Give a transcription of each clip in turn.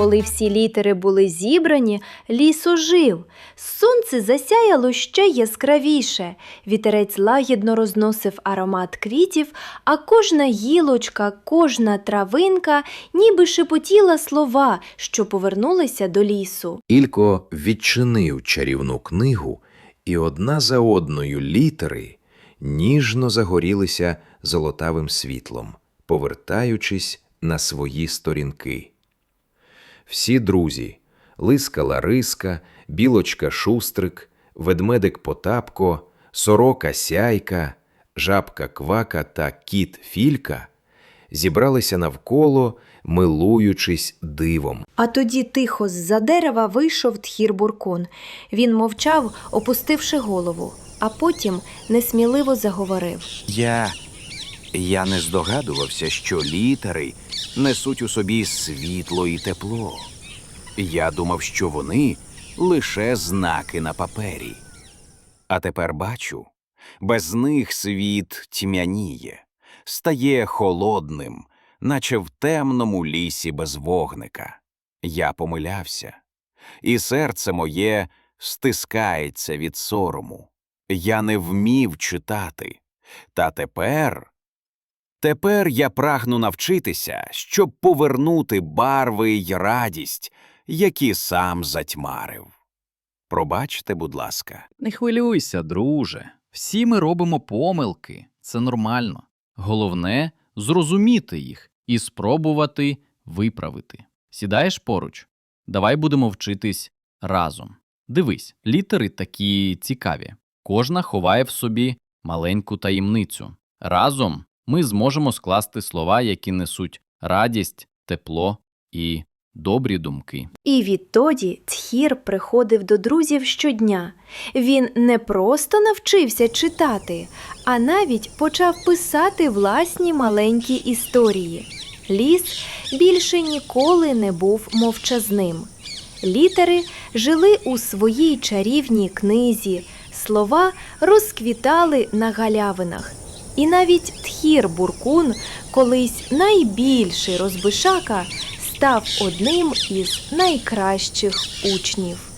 Коли всі літери були зібрані, ліс ожив. Сонце засяяло ще яскравіше. Вітерець лагідно розносив аромат квітів, а кожна гілочка, кожна травинка ніби шепотіла слова, що повернулися до лісу. Ілько відчинив чарівну книгу, і одна за одною літери ніжно загорілися золотавим світлом, повертаючись на свої сторінки. Всі друзі лиска Лариска, білочка Шустрик, ведмедик Потапко, сорока Сяйка, жабка Квака та кіт Філька зібралися навколо, милуючись дивом. А тоді тихо з-за дерева вийшов тхір буркон. Він мовчав, опустивши голову, а потім несміливо заговорив. Я. Я не здогадувався, що літери несуть у собі світло і тепло. Я думав, що вони лише знаки на папері. А тепер бачу, без них світ тьмяніє, стає холодним, наче в темному лісі без вогника. Я помилявся, і серце моє стискається від сорому. Я не вмів читати. Та тепер. Тепер я прагну навчитися, щоб повернути барви й радість, які сам затьмарив. Пробачте, будь ласка. Не хвилюйся, друже. Всі ми робимо помилки, це нормально. Головне зрозуміти їх і спробувати виправити. Сідаєш поруч? Давай будемо вчитись разом. Дивись, літери такі цікаві. Кожна ховає в собі маленьку таємницю. Разом ми зможемо скласти слова, які несуть радість, тепло і добрі думки. І відтоді Тхір приходив до друзів щодня. Він не просто навчився читати, а навіть почав писати власні маленькі історії. Ліс більше ніколи не був мовчазним. Літери жили у своїй чарівній книзі, слова розквітали на галявинах. І навіть Тхір Буркун, колись найбільший розбишака, став одним із найкращих учнів.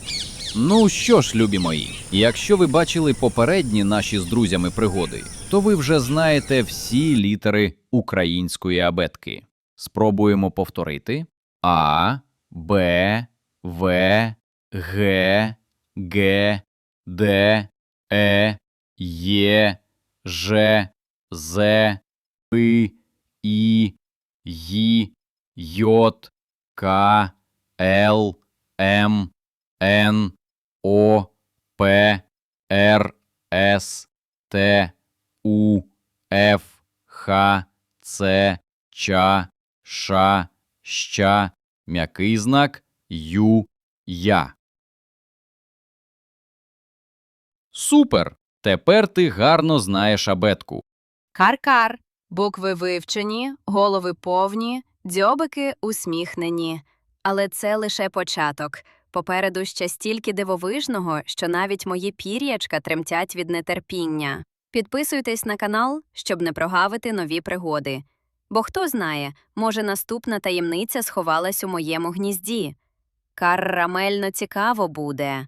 Ну що ж, любі мої, якщо ви бачили попередні наші з друзями пригоди, то ви вже знаєте всі літери української абетки. Спробуємо повторити А, Б, В, Г, Г, Д, Е, Є, Ж, З, П, І, Й, Йот, К, Л, М, Н, О, П, Р, С, Т, У, Ф, Х, Ц, Ч, Ш, Щ, м'який знак, Ю, Я. Супер! Тепер ти гарно знаєш абетку. Кар-кар. Букви вивчені, голови повні, дзьобики усміхнені. Але це лише початок. Попереду ще стільки дивовижного, що навіть мої пір'ячка тремтять від нетерпіння. Підписуйтесь на канал, щоб не прогавити нові пригоди. Бо хто знає, може наступна таємниця сховалась у моєму гнізді. Карамельно цікаво буде.